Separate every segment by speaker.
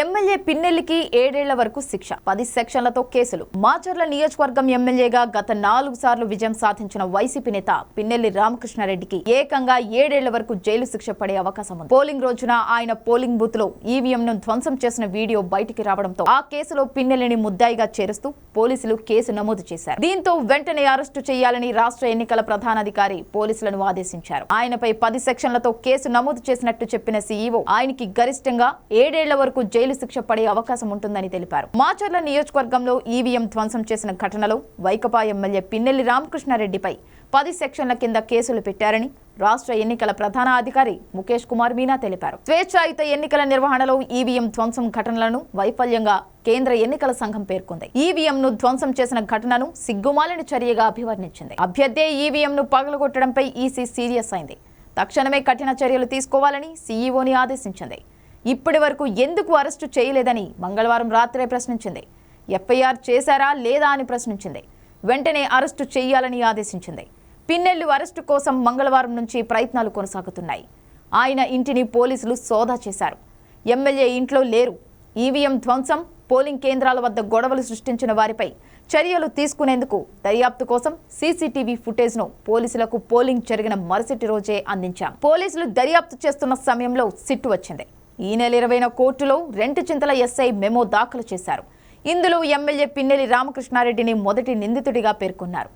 Speaker 1: MLA పిన్నెల్లికి ఏడేళ్ళ వరకు శిక్ష. పది సెక్షన్లతో కేసులు. మాచర్ల నియోజకవర్గం ఎమ్మెల్యేగా గత నాలుగు సార్లు విజయం సాధించిన వైసీపీ నేత పిన్నెల్లి రామకృష్ణారెడ్డికి ఏకంగా ఏడేళ్ళ వరకు జైలు శిక్ష పడే అవకాశం ఉంది. పోలింగ్ రోజున ఆయన పోలింగ్ బూత్లో ఈవీఎం ను ధ్వంసం చేసిన వీడియో బయటికి రావడంతో ఆ కేసులో పిన్నెల్లిని ముద్దాయిగా చేరుస్తూ పోలీసులు కేసు నమోదు చేశారు. దీంతో వెంటనే అరెస్టు చేయాలని రాష్ట్ర ఎన్నికల ప్రధానాధికారి పోలీసులను ఆదేశించారు. ఆయనపై పది సెక్షన్లతో కేసు నమోదు చేసినట్టు చెప్పిన సీఈఓ ఆయనకి గరిష్టంగా ఏడేళ్ళ వరకు జైలు శిక్ష పడే అవకాశం ఉంటుందని తెలిపారు. మాచర్ల నియోజకవర్గంలో ఈవీఎం ధ్వంసం చేసిన ఘటనలో వైకపా ఎమ్మెల్యే పిన్నెల్లి రామకృష్ణారెడ్డిపై పది సెక్షన్ల కింద కేసులు పెట్టారని రాష్ట్ర ఎన్నికల ప్రధాన అధికారి ముఖేష్ కుమార్ మీనా తెలిపారు. స్వేచ్ఛాయుత ఎన్నికల నిర్వహణలో ఈవీఎం ధ్వంసం ఘటనలను వైఫల్యంగా కేంద్ర ఎన్నికల సంఘం పేర్కొంది. ఈవీఎం ను ధ్వంసం చేసిన ఘటనను సిగ్గుమాలిన చర్యగా అభివర్ణించింది. అభ్యర్థే ఈవీఎం ను పగలగొట్టడంపై ఈసీ సీరియస్ అయింది. తక్షణమే కఠిన చర్యలు తీసుకోవాలని సీఈఓని ఆదేశించింది. ఇప్పటి వరకు ఎందుకు అరెస్టు చేయలేదని మంగళవారం రాత్రే ప్రశ్నించింది. ఎఫ్ఐఆర్ చేశారా లేదా అని ప్రశ్నించింది. వెంటనే అరెస్టు చేయాలని ఆదేశించింది. పిన్నెల్లు అరెస్టు కోసం మంగళవారం నుంచి ప్రయత్నాలు కొనసాగుతున్నాయి. ఆయన ఇంటిని పోలీసులు సోదా చేశారు. ఎమ్మెల్యే ఇంట్లో లేరు. ఈవీఎం ధ్వంసం పోలింగ్ కేంద్రాల వద్ద గొడవలు సృష్టించిన వారిపై చర్యలు తీసుకునేందుకు దర్యాప్తు కోసం సీసీటీవీ ఫుటేజ్ను పోలీసులకు పోలింగ్ జరిగిన మరుసటి రోజే అందించాం. పోలీసులు దర్యాప్తు చేస్తున్న సమయంలో సిట్టు వచ్చింది. ఈ నెల ఇరవైన కోర్టులో రెంటు చింతల ఎస్ఐ మెమో దాఖలు చేశారు. ఇందులో ఎమ్మెల్యే పిన్నెలి రామకృష్ణారెడ్డిని మొదటి నిందితుడిగా పేర్కొన్నారు.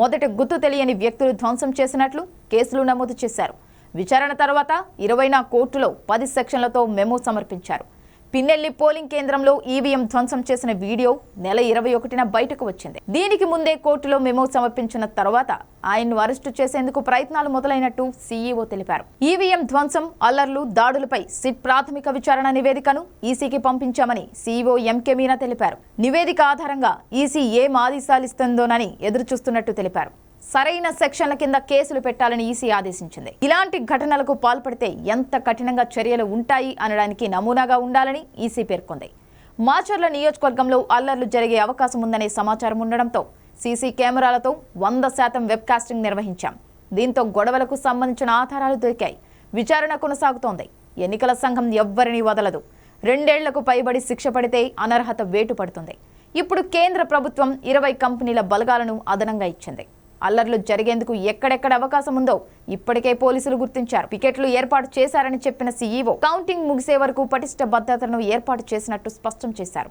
Speaker 1: మొదట గుర్తు తెలియని వ్యక్తులు ధ్వంసం చేసినట్లు కేసులు నమోదు చేశారు. విచారణ తర్వాత ఇరవైన కోర్టులో పది సెక్షన్లతో మెమో సమర్పించారు. పిన్నెల్లి పోలింగ్ కేంద్రంలో ఈవీఎం ధ్వంసం చేసిన వీడియో నెల ఇరవై ఒకటిన బయటకు వచ్చింది. దీనికి ముందే కోర్టులో మెమో సమర్పించిన తర్వాత ఆయన్ను అరెస్టు చేసేందుకు ప్రయత్నాలు మొదలైనట్టు సీఈఓ తెలిపారు. ఈవీఎం ధ్వంసం అల్లర్లు దాడులపై సిట్ ప్రాథమిక విచారణ నివేదికను ఈసీకి పంపించామని సీఈఓ ఎంకే మీనా తెలిపారు. నివేదిక ఆధారంగా ఈసీ ఏం ఆదేశాలిస్తుందోనని ఎదురుచూస్తున్నట్టు తెలిపారు. సరైన సెక్షన్ల కింద కేసులు పెట్టాలని ఈసీ ఆదేశించింది. ఇలాంటి ఘటనలకు పాల్పడితే ఎంత కఠినంగా చర్యలు ఉంటాయి అనడానికి నమూనాగా ఉండాలని ఈసీ పేర్కొంది. మాచర్ల నియోజకవర్గంలో అల్లర్లు జరిగే అవకాశం ఉందనే సమాచారం ఉండడంతో సీసీ కెమెరాలతో వంద శాతం వెబ్ కాస్టింగ్ నిర్వహించాం. దీంతో గొడవలకు సంబంధించిన ఆధారాలు దొరికాయి. విచారణ కొనసాగుతోంది. ఎన్నికల సంఘం ఎవ్వరిని వదలదు. రెండేళ్ళకు పైబడి శిక్ష పడితే అనర్హత వేటు పడుతుంది. ఇప్పుడు కేంద్ర ప్రభుత్వం ఇరవై కంపెనీల బలగాలను అదనంగా ఇచ్చింది. అల్లర్లు జరిగేందుకు ఎక్కడెక్కడ అవకాశం ఉందో ఇప్పటికే పోలీసులు గుర్తించారు. పికెట్లు ఏర్పాటు చేశారని చెప్పిన సీఈఓ కౌంటింగ్ ముగిసే వరకు పటిష్ట భద్రతను ఏర్పాటు చేసినట్టు స్పష్టం చేశారు.